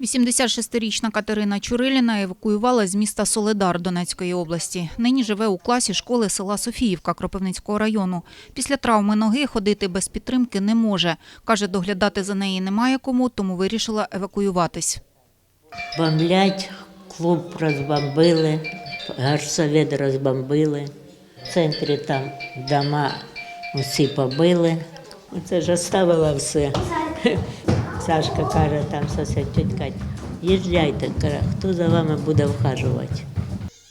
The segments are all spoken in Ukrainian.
86-річна Катерина Чуриліна евакуювала з міста Соледар Донецької області. Нині живе у класі школи села Софіївка Кропивницького району. Після травми ноги ходити без підтримки не може. Каже, доглядати за неї немає кому, тому вирішила евакуюватись. Бомблять, клуб розбомбили, гарсовет розбомбили. В центрі там дома усі побили. Оце ж оставила все. Сашка каже, там сосед тітка, їжджайте, каже, хто за вами буде вхажувати.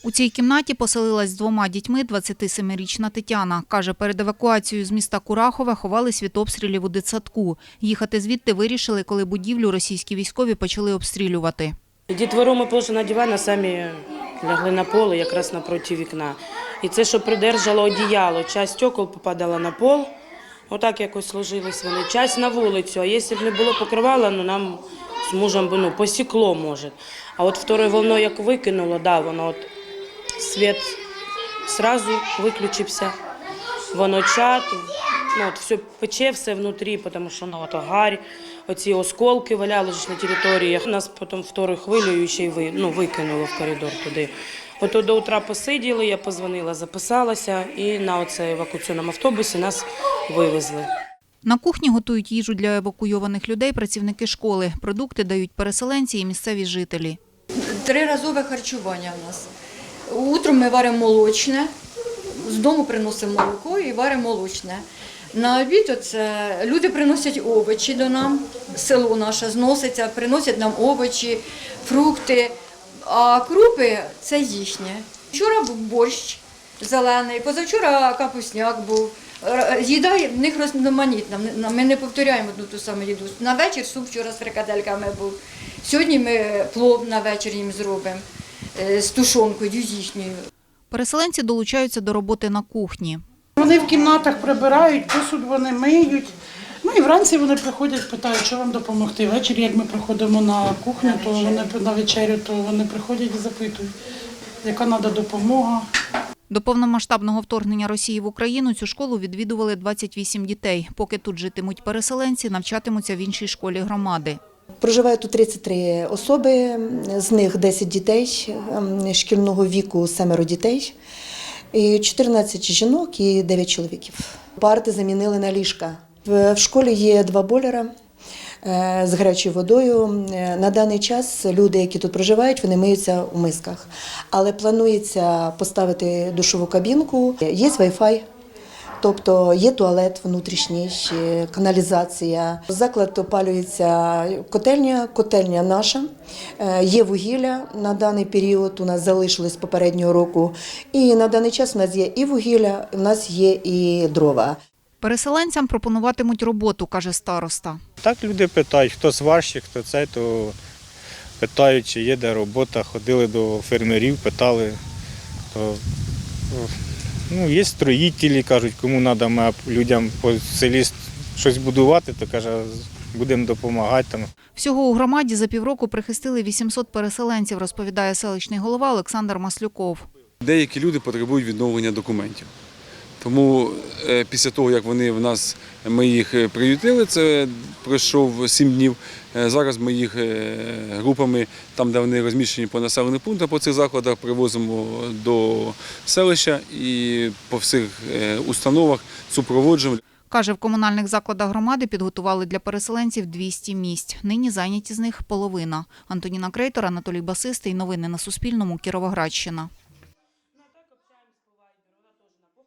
У цій кімнаті поселилась з двома дітьми 27-річна Тетяна. Каже, перед евакуацією з міста Курахове ховались від обстрілів у дитсадку. Їхати звідти вирішили, коли будівлю російські військові почали обстрілювати. Дітвору ми положили на диван, а самі лягли на поле, якраз напроти вікна. І це, що придержало одіяло, часть стекол попадала на пол, отак якось сложились вони, часть на вулицю. А якщо б не було покривала, ну нам з мужем би ну, посікло, може. А от второю волною як викинуло, да, воно от світ сразу виключився, воно чат, ну, от все пече все внутрі, тому що ну, от гарь, оці осколки валяли ж на території. Нас потім второю хвилею ще й ви, ну, викинуло в коридор туди. Ото до утра посиділи, я позвонила, записалася і на оце евакуаційному автобусі нас вивезли. На кухні готують їжу для евакуйованих людей працівники школи. Продукти дають переселенці і місцеві жителі. Триразове харчування в нас. Утром ми варимо молочне, з дому приносимо молоко і варимо молочне. На обід це люди приносять овочі до нам, село наше зноситься, приносять нам овочі, фрукти, а крупи це їхнє. Вчора був борщ зелений, позавчора капусняк був. Р- Їда в них різноманітна, ми не повторяємо одну ту саму їду. На вечір суп вчора з фрикадельками був. Сьогодні ми плов на вечір їм зробимо е, з тушонкою їхньою. Переселенці долучаються до роботи на кухні. Вони в кімнатах прибирають, посуд вони миють. І вранці вони приходять, питають, що вам допомогти. Ввечері, як ми приходимо на кухню, то вони на вечерю, то вони приходять і запитують, яка треба допомога. До повномасштабного вторгнення Росії в Україну цю школу відвідували 28 дітей. Поки тут житимуть переселенці, навчатимуться в іншій школі громади. Проживає тут 33 особи, з них 10 дітей ем, шкільного віку, семеро дітей, 14 жінок і 9 чоловіків. Парти замінили на ліжка. В в школі є два бойлера е, з гарячою водою. Е, На даний час люди, які тут проживають, вони миються у мисках. Але планується поставити душову кабінку, є Wi-Fi. Тобто є туалет внутрішній, е, каналізація. Заклад опалюється котельня, котельня наша. Е, Є вугілля на даний період. У нас залишилось попереднього року. І на даний час у нас є і вугілля, у нас є і дрова. Переселенцям пропонуватимуть роботу, каже староста. Так люди питають, хто сварщик, хто це, то питають, чи є де робота. Ходили до фермерів, питали. То, ну, є строїтелі, кажуть, кому треба людям по селі щось будувати, то каже, будемо допомагати. Там. Всього у громаді за півроку прихистили 800 переселенців, розповідає селищний голова Олександр Маслюков. Деякі люди потребують відновлення документів. Тому е, після того, як вони в нас, ми їх е, приютили, це пройшов сім днів. е, Зараз ми їх групами, там, де вони розміщені по населених пунктах, по цих закладах, привозимо до селища і по всіх установах супроводжуємо. Каже, в комунальних закладах громади підготували для переселенців 200 місць. Нині зайняті з них половина. Антоніна Крейтор, Анатолій Басистий. Новини на Суспільному. Кіровоградщина.